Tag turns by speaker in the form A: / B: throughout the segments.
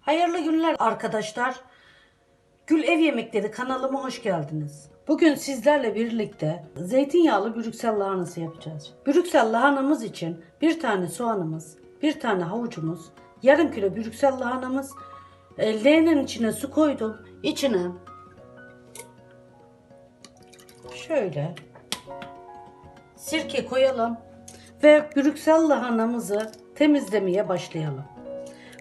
A: Hayırlı günler arkadaşlar. Gül Ev Yemekleri kanalıma hoş geldiniz. Bugün sizlerle birlikte zeytinyağlı brüksel lahanası yapacağız. Brüksel lahanamız için bir tane soğanımız, bir tane havucumuz, yarım kilo brüksel lahanamız, e, leğenin içine su koydum. İçine şöyle sirke koyalım ve brüksel lahanamızı temizlemeye başlayalım.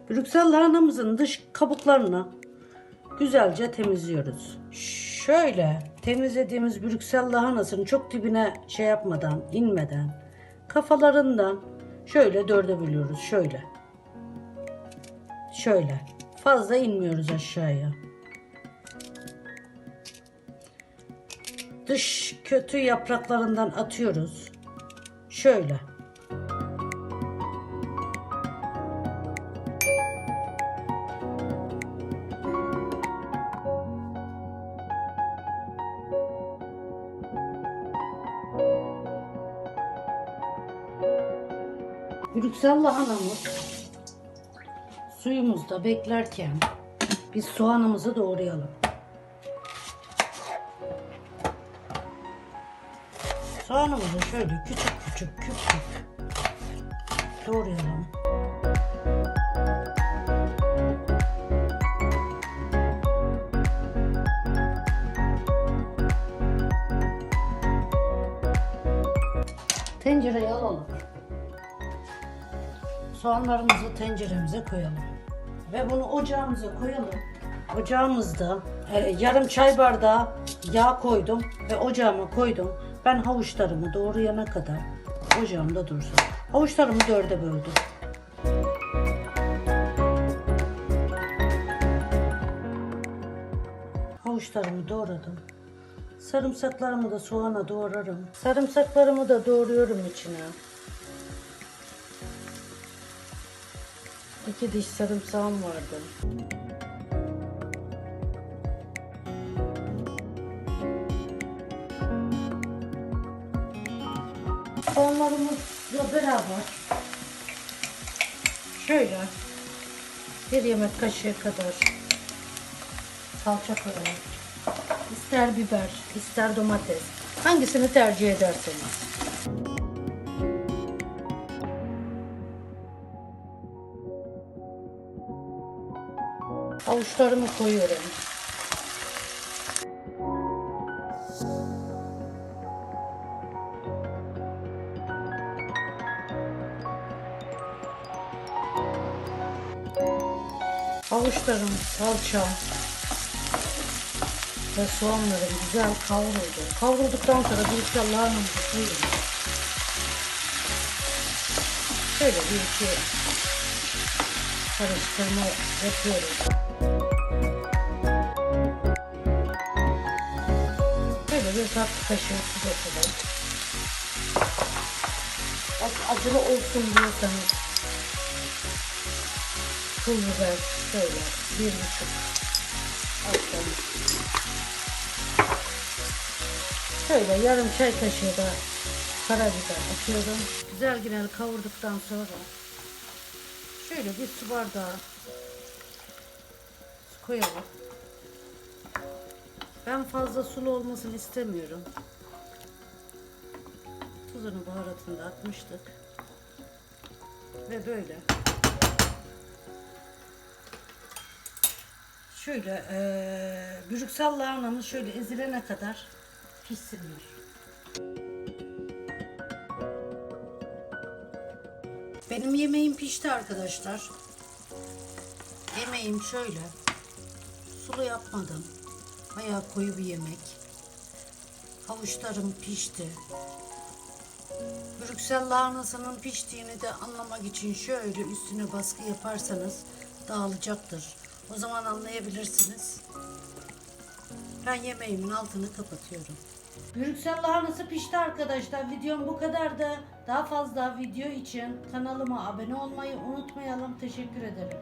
A: Brüksel lahanamızın dış kabuklarını güzelce temizliyoruz. Şöyle temizlediğimiz Brüksel lahanasını çok dibine şey yapmadan, inmeden kafalarından şöyle dörde bölüyoruz. Şöyle. Şöyle. Fazla inmiyoruz aşağıya. Dış kötü yapraklarından atıyoruz. Şöyle. Brüksel lahanamız suyumuzda beklerken biz soğanımızı doğrayalım. Soğanımızı şöyle küçük küçük küp küp doğrayalım. Tencereye alalım. Soğanlarımızı tenceremize koyalım. Ve bunu ocağımıza koyalım. Ocağımızda e, yarım çay bardağı yağ koydum ve ocağıma koydum. Ben havuçlarımı doğrayana kadar ocağımda dursun. Havuçlarımı dörde böldüm. Havuçlarımı doğradım. Sarımsaklarımı da soğana doğrarım. Sarımsaklarımı da doğruyorum içine. İki diş sarımsağım vardı. Soğanlarımızla beraber şöyle bir yemek kaşığı kadar salça koyalım. İster biber, ister domates. Hangisini tercih ederseniz. Avuçlarımı koyuyorum. Havuçlarım, salça ve soğanlarım güzel kavruldu. Kavrulduktan sonra bir iki lahanamızı koyuyorum. Şöyle bir iki karıştırma yapıyorum. Böyle bir tatlı kaşığı su dökelim. Az acılı olsun diyorsanız pul biber şöyle bir buçuk atın. Şöyle yarım çay kaşığı da karabiber atıyorum. Güzel güzel kavurduktan sonra şöyle bir su bardağı su koyalım. Ben fazla sulu olmasını istemiyorum. Tuzunu baharatını da atmıştık. Ve böyle. Şöyle eee Brüksel lahanamız şöyle ezilene kadar pişsinler. Benim yemeğim pişti arkadaşlar. Yemeğim şöyle. Sulu yapmadım. Bayağı koyu bir yemek. Havuçlarım pişti. Brüksel lahanasının piştiğini de anlamak için şöyle üstüne baskı yaparsanız dağılacaktır. O zaman anlayabilirsiniz. Ben yemeğimin altını kapatıyorum. Brüksel lahanası pişti arkadaşlar. Videom bu kadardı. Daha fazla video için kanalıma abone olmayı unutmayalım. Teşekkür ederim.